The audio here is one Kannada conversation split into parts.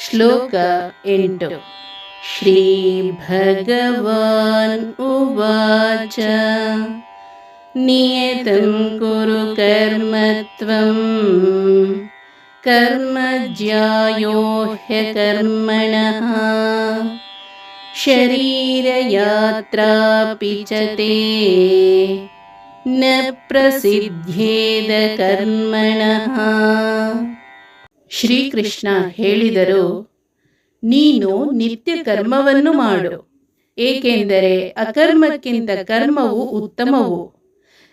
श्लोक इण्ड श्रीभगवान् उवाच नियतं गुरुकर्मत्वं कर्म ज्यायो ह्यकर्मणः शरीरयात्रापि च ते। न प्रसिद्ध्येदकर्मणः ಶ್ರೀಕೃಷ್ಣ ಹೇಳಿದರು, ನೀನು ನಿತ್ಯ ಕರ್ಮವನ್ನು ಮಾಡು, ಏಕೆಂದರೆ ಅಕರ್ಮಕ್ಕಿಂತ ಕರ್ಮವು ಉತ್ತಮವು.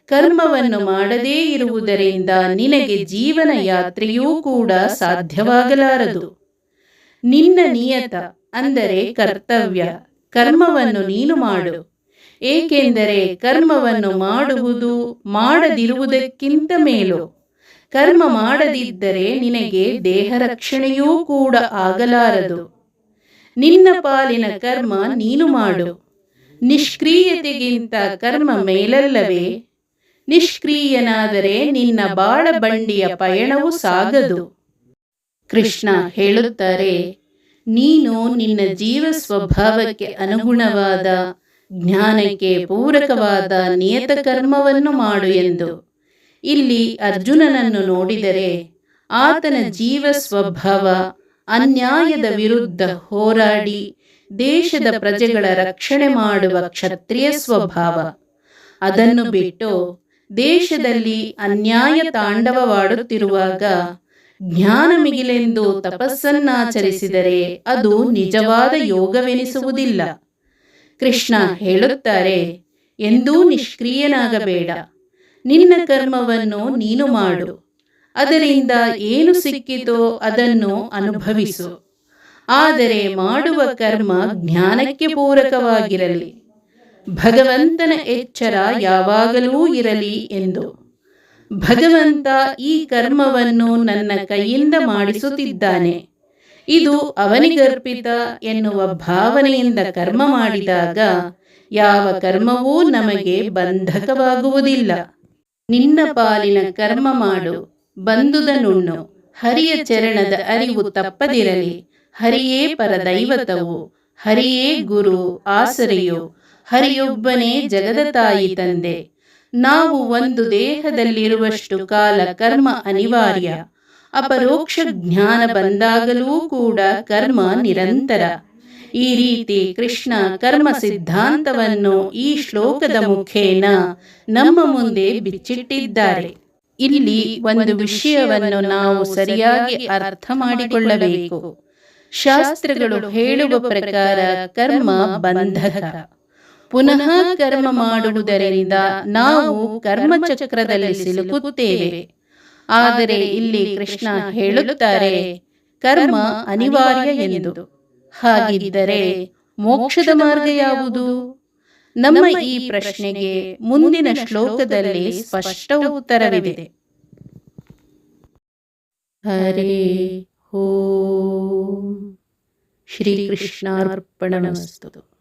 ಕರ್ಮವನ್ನು ಮಾಡದೇ ಇರುವುದರಿಂದ ನಿನಗೆ ಜೀವನ ಯಾತ್ರೆಯೂ ಕೂಡ ಸಾಧ್ಯವಾಗಲಾರದು. ನಿನ್ನ ನಿಯತ ಅಂದರೆ ಕರ್ತವ್ಯ, ಕರ್ಮವನ್ನು ನೀನು ಮಾಡು, ಏಕೆಂದರೆ ಕರ್ಮವನ್ನು ಮಾಡುವುದು ಮಾಡದಿರುವುದಕ್ಕಿಂತ ಮೇಲು. ಕರ್ಮ ಮಾಡದಿದ್ದರೆ ನಿನಗೆ ದೇಹ ರಕ್ಷಣೆಯೂ ಕೂಡ ಆಗಲಾರದು. ನಿನ್ನ ಪಾಲಿನ ಕರ್ಮ ನೀನು ಮಾಡು. ನಿಷ್ಕ್ರಿಯತೆಗಿಂತ ಕರ್ಮ ಮೇಲಲ್ಲವೇ? ನಿಷ್ಕ್ರಿಯನಾದರೆ ನಿನ್ನ ಬಾಳ ಬಂಡಿಯ ಪಯಣವು ಸಾಗದು. ಕೃಷ್ಣ ಹೇಳುತ್ತಾರೆ, ನೀನು ನಿನ್ನ ಜೀವ ಸ್ವಭಾವಕ್ಕೆ ಅನುಗುಣವಾದ, ಜ್ಞಾನಕ್ಕೆ ಪೂರಕವಾದ ನಿಯತ ಕರ್ಮವನ್ನು ಮಾಡು ಎಂದು. ಇಲ್ಲಿ ಅರ್ಜುನನನ್ನು ನೋಡಿದರೆ ಆತನ ಜೀವ ಸ್ವಭಾವ ಅನ್ಯಾಯದ ವಿರುದ್ಧ ಹೋರಾಡಿ ದೇಶದ ಪ್ರಜೆಗಳ ರಕ್ಷಣೆ ಮಾಡುವ ಕ್ಷತ್ರಿಯ ಸ್ವಭಾವ. ಅದನ್ನು ಬಿಟ್ಟು ದೇಶದಲ್ಲಿ ಅನ್ಯಾಯ ತಾಂಡವವಾಡುತ್ತಿರುವಾಗ ಜ್ಞಾನ ಮಿಗಿಲೆಂದು ತಪಸ್ಸನ್ನಾಚರಿಸಿದರೆ ಅದು ನಿಜವಾದ ಯೋಗವೆನಿಸುವುದಿಲ್ಲ. ಕೃಷ್ಣ ಹೇಳುತ್ತಾರೆ, ಎಂದೂ ನಿಷ್ಕ್ರಿಯನಾಗಬೇಡ. ನಿನ್ನ ಕರ್ಮವನ್ನು ನೀನು ಮಾಡು. ಅದರಿಂದ ಏನು ಸಿಕ್ಕಿತೋ ಅದನ್ನು ಅನುಭವಿಸು. ಆದರೆ ಮಾಡುವ ಕರ್ಮ ಜ್ಞಾನಕ್ಕೆ ಪೂರಕವಾಗಿರಲಿ. ಭಗವಂತನ ಎಚ್ಚರ ಯಾವಾಗಲೂ ಇರಲಿ ಎಂದು. ಭಗವಂತ ಈ ಕರ್ಮವನ್ನು ನನ್ನ ಕೈಯಿಂದ ಮಾಡಿಸುತ್ತಿದ್ದಾನೆ. ಇದು ಅವನಿಗರ್ಪಿತ ಎನ್ನುವ ಭಾವನೆಯಿಂದ ಕರ್ಮ ಮಾಡಿದಾಗ ಯಾವ ಕರ್ಮವೂ ನಮಗೆ ಬಂಧಕವಾಗುವುದಿಲ್ಲ. ನಿನ್ನ ಪಾಲಿನ ಕರ್ಮ ಮಾಡು ಬಂದುದ ನುಣ್ಣು ಹರಿಯ ಚರಣದ ಅರಿವು ತಪ್ಪದಿರಲಿ. ಹರಿಯೇ ಪರದೈವತವು, ಹರಿಯೇ ಗುರು, ಆಸರೆಯು. ಹರಿಯೊಬ್ಬನೇ ಜಗದ ತಾಯಿ ತಂದೆ. ನಾವು ಒಂದು ದೇಹದಲ್ಲಿರುವಷ್ಟು ಕಾಲ ಕರ್ಮ ಅನಿವಾರ್ಯ. ಅಪರೋಕ್ಷ ಜ್ಞಾನ ಬಂದಾಗಲೂ ಕೂಡ ಕರ್ಮ ನಿರಂತರ. ಈ ರೀತಿ ಕೃಷ್ಣ ಕರ್ಮ ಸಿದ್ಧಾಂತವನ್ನು ಈ ಶ್ಲೋಕದ ಮುಖೇನ ನಮ್ಮ ಮುಂದೆ ಬಿಚ್ಚಿಟ್ಟಿದ್ದಾರೆ. ಇಲ್ಲಿ ಒಂದು ವಿಷಯವನ್ನು ನಾವು ಸರಿಯಾಗಿ ಅರ್ಥ ಮಾಡಿಕೊಳ್ಳಬೇಕು. ಶಾಸ್ತ್ರಗಳು ಹೇಳುವ ಪ್ರಕಾರ ಕರ್ಮ ಬಂಧಕ. ಪುನಃ ಕರ್ಮ ಮಾಡುವುದರಿಂದ ನಾವು ಕರ್ಮಚಕ್ರದಲ್ಲಿ ಸಿಲುಕುತ್ತೇವೆ. ಆದರೆ ಇಲ್ಲಿ ಕೃಷ್ಣ ಹೇಳುತ್ತಾರೆ, ಕರ್ಮ ಅನಿವಾರ್ಯ ಎಂದು. ಹಾಗಿದ್ದರೆ ಮೋಕ್ಷದ ಮಾರ್ಗ ಯಾವುದು? ನಮ್ಮ ಈ ಪ್ರಶ್ನೆಗೆ ಮುಂದಿನ ಶ್ಲೋಕದಲ್ಲಿ ಸ್ಪಷ್ಟ ಉತ್ತರವಿದೆ. ಹರೇ ಹೋ ಶ್ರೀಕೃಷ್ಣಾರ್ಪಣಮಸ್ತು.